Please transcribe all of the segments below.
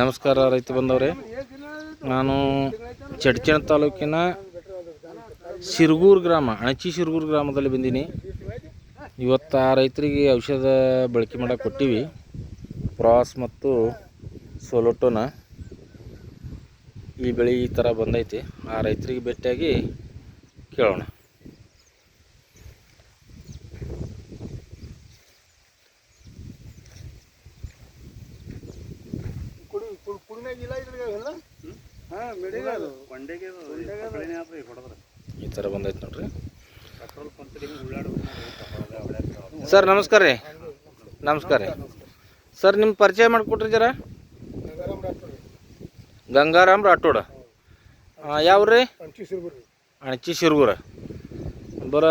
ನಮಸ್ಕಾರ ರೈತ ಬಂದವ್ರೆ. ನಾನು ಚಡ್ಚಣ ತಾಲೂಕಿನ ಸಿರ್ಗೂರು ಗ್ರಾಮ, ಅಣಚಿ ಸಿರ್ಗೂರು ಗ್ರಾಮದಲ್ಲಿ ಬಂದೀನಿ. ಇವತ್ತು ಆ ರೈತರಿಗೆ ಔಷಧ ಬಳಕೆ ಮಾಡೋಕೆ ಕೊಟ್ಟಿವಿ. ಪ್ರಾಸ್ ಮತ್ತು ಸೋಲೋಟೋನ ಈ ಬೆಳೆ ಈ ಥರ ಬಂದೈತಿ. ಆ ರೈತರಿಗೆ ಭೇಟಿಯಾಗಿ ಕೇಳೋಣ ಕುಡಿ ಹಾಂ ಹೊಡೆದ್ರೆ ಈ ಥರ ಬಂದೈತೆ ನೋಡ್ರಿ. ಪೆಟ್ರೋಲ್ ಸರ್ ನಮಸ್ಕಾರ ರೀ. ನಮಸ್ಕಾರ ರೀ. ಸರ್ ನಿಮ್ಮ ಪರಿಚಯ ಮಾಡಿಕೊಟ್ರಿ ಜರ? ಗಂಗಾರಾಮ್ ರಾಠೋಡ. ಯಾವ್ರಿ? ಅಂಚಿ ಸಿರ್ಗುರಿ ಅಣಚಿ ಶಿರ್ಗೂರ. ಬರ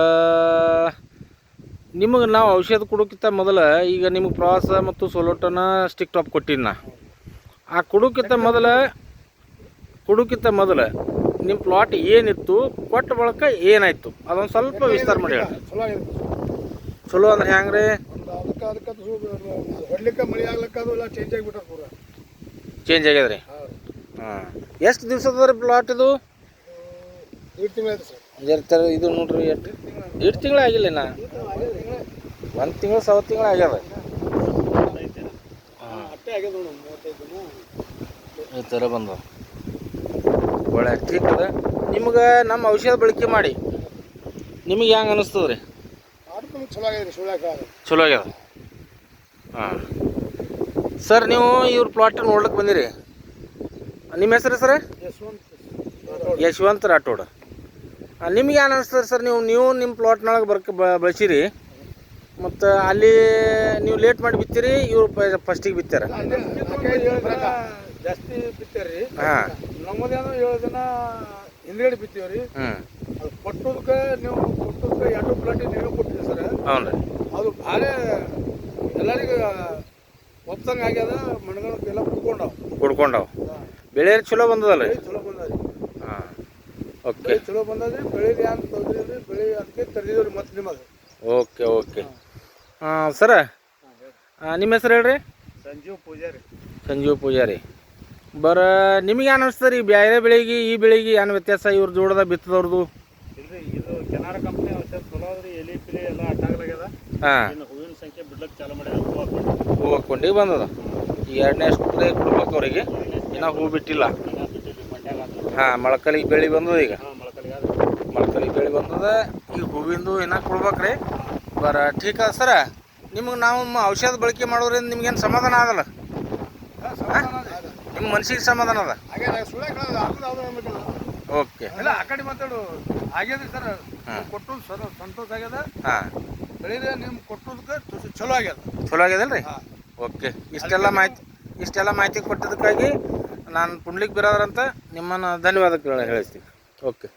ನಿಮಗೆ ನಾವು ಔಷಧ ಕೊಡೋಕ್ಕಿಂತ ಮೊದಲ ಈಗ ನಿಮಗೆ ಪ್ರವಾಸ ಮತ್ತು ಸೊಲೋಟನ ಸ್ಟಿಕ್ ಟಾಪ್ ಕೊಟ್ಟಿನಿ ನಾ ಆ ಕುಡುಕಿತ ಮೊದಲ ಕುಡುಕಿತ ಮೊದಲ ನಿಮ್ಮ ಪ್ಲಾಟ್ ಏನಿತ್ತು, ಕೊಟ್ಟ ಬಳಕ ಏನಾಯ್ತು? ಅದೊಂದು ಸ್ವಲ್ಪ ವಿಸ್ತಾರ ಮಾಡಿ ಹೇಳಿ. ಚಲೋ ಅಂದ್ರೆ ಹೆಂಗೆ ರೀ ಒಂದು ಅದಕ್ಕೆ ಅದಕ್ಕೆ ಅದು ಹೊಡ್ಲಿಕ್ಕೆ ಮಳೆ ಅದು ಎಲ್ಲ ಚೇಂಜ್ ಚೇಂಜ್ ಆಗ್ಯದ ರೀ ಹಾಂ. ಎಷ್ಟು ದಿವ್ಸದ ಪ್ಲಾಟ್ ಇದು? ಸರ್ ಇದು ನೋಡ್ರಿ, ಎಷ್ಟು? ಎಷ್ಟು ತಿಂಗಳಾಗಿಲ್ಲ ನಾ ಒಂದು ತಿಂಗಳು ಸಾವಿರ ತಿಂಗಳು ಆಗ್ಯದ ಆಗ್ಯದ ನೋಡಿ ಮೂವತ್ತೈದು ದಿನ ಈ ಥರ ಬಂದವ. ಒಳ್ಳೆ ಅದ. ನಿಮ್ಗೆ ನಮ್ಮ ಔಷಧ ಬಳಕೆ ಮಾಡಿ ನಿಮಗೆ ಹೆಂಗೆ ಅನಿಸ್ತದ ರೀ ಚಲೋ ಆಗಿದೆ ರೀ ಚಲೋ ಆಗ್ಯದ? ಹಾಂ. ಸರ್ ನೀವು ಇವ್ರ ಪ್ಲಾಟ್ ನೋಡ್ಲಿಕ್ಕೆ ಬಂದಿರಿ? ನಿಮ್ಮ ಹೆಸರು ಸರ್? ಯಶವಂತ್ ಯಶವಂತ ರಾಠೋಡ. ನಿಮ್ಗೆ ಏನು ಅನಿಸ್ತದೆ ಸರ್ ನೀವು? ನೀವು ನಿಮ್ಮ ಪ್ಲಾಟ್ನೊಳಗೆ ಬರ್ಕ ಬಳಸಿರಿ. ಮತ್ತು ಅಲ್ಲಿ ನೀವು ಲೇಟ್ ಮಾಡಿ ಬಿತ್ತೀರಿ ಇವ್ರು ಫಸ್ಟಿಗೆ ಬಿತ್ತಾರ. ನಾಲ್ಕೈದು ಏಳು ದಿನ ಜಾಸ್ತಿ ಬಿತ್ತಾರಿ ಹಾಂ. ನಮ್ಮದೇನೋ ಏಳು ಜನ ಹಿಂದ್ಗಡೆ ಬಿತ್ತೀವ್ರಿ. ಹ್ಞೂ ಅದು ಕೊಟ್ಟದಕ್ಕೆ ನೀವು ಕೊಟ್ಟದಕ್ಕೆ ಎರಡು ಪ್ಲಾಟಿ ನೀವು ಕೊಟ್ಟಿರಿ ಸರ್. ಅದು ಭಾಳ ಎಲ್ಲರಿಗೂ ಒಪ್ಸಂಗೆ ಆಗ್ಯದ ಮಣ್ಗಳಕ್ಕೆಲ್ಲ ಕುಡ್ಕೊಂಡವು. ಕುಡ್ಕೊಂಡವು. ಬೆಳೆ ಚಲೋ ಬಂದದಲ್ಲ ರೀ ಚಲೋ ಬಂದದ್ರಿ. ಹಾಂ. ಓಕೆ ಬೆಳೆ ಚಲೋ ಬಂದದ್ರಿ ಬೆಳೆ ಏನು ತೊಂದ್ರೆ ಬೆಳೆ ಅದಕ್ಕೆ ತರ್ದಿದ್ರಿ ಮತ್ತೆ ನಿಮಗೆ. Okay okay. ಹಾಂ. ಸರ ನಿಮ್ಮ ಹೆಸರು ಹೇಳ್ರಿ? ಸಂಜೀವ್ ಪೂಜಾರಿ. ಸಂಜೀವ್ ಪೂಜಾರಿ. ಬರ ನಿಮಗೆ ಏನು ಅನಿಸ್ತದೆ ರೀ ಬೇರೆ ಬೆಳೆಗೆ ಈ ಬೆಳೆಗೆ ಏನು ವ್ಯತ್ಯಾಸ ಇವ್ರ ಜೋಡದ ಬಿತ್ತದವ್ರದ್ದು ಇಲ್ರಿ ಇದು ಕೆನಾರ ಕಂಪ್ನಿ ಔಷಧ ಚಲೋ ಅದ್ರಿ ಎಲಿ ಪಿಲಿ ಎಲ್ಲ ಅಟ್ಟಾಗ್ಲಾಗ್ಯದ ಹಾಂ. ಹೂವಿನ ಸಂಖ್ಯೆ ಬಿಡ್ಲಕ್ಕೆ ಚಾಲು ಮಾಡ್ಯಾರ ಹೂ ಹಾಕೊಂಡು. ಹೂ ಬಂದದ. ಈ ಎರಡನೇ ಸ್ಪ್ರೇ ಕೊಡ್ಬೇಕು ಅವರಿಗೆ. ಇನ್ನೂ ಹೂ ಬಿಟ್ಟಿಲ್ಲ. ಹಾಂ ಮೊಳಕಲಿಗೆ ಬೆಳೆ ಬಂದದ ಈಗ. ಹಾಂ ಮೊಳಕಲಿಗೆ ಆದ್ರೆ ಮೊಳಕಲಿಗೆ ಬೆಳೆ ಬಂದದ. ಈ ಹೂವಿಂದು ಇನ್ನ ಕೊಡ್ಬೇಕ್ರಿ? ಬರ ಠೀಕ ಸರ. ನಿಮಗೆ ನಾವು ಔಷಧ ಬಳಕೆ ಮಾಡೋದ್ರಿಂದ ನಿಮ್ಗೇನು ಸಮಾಧಾನ ಆಗಲ್ಲ? ನಿಮ್ಮ ಮನ್ಸಿಗೆ ಸಮಾಧಾನ ಅದ? ಓಕೆ. ಇಲ್ಲ ಆ ಕಡೆ ಮಾತಾಡು. ಆಗ್ಯದ್ರಿ ಸರ್. ಕೊಟ್ಟು ಸಂತೋಷ ಆಗ್ಯದ. ಹಾಂ. ನಿಮ್ಗೆ ಕೊಟ್ಟದಕ್ಕೆ ಚಲೋ ಆಗ್ಯದ. ಚಲೋ ಆಗ್ಯದಲ್ರಿ. ಓಕೆ. ಇಷ್ಟೆಲ್ಲ ಮಾಹಿತಿ ಇಷ್ಟೆಲ್ಲ ಮಾಹಿತಿ ಕೊಟ್ಟಿದ್ದಕ್ಕಾಗಿ ನಾನು ಪುಂಡ್ಲಿಕ್ ಬಿರಾದ್ರಂತ ನಿಮ್ಮನ್ನು ಧನ್ಯವಾದಗಳು ಹೇಳ್ತೀನಿ ಓಕೆ.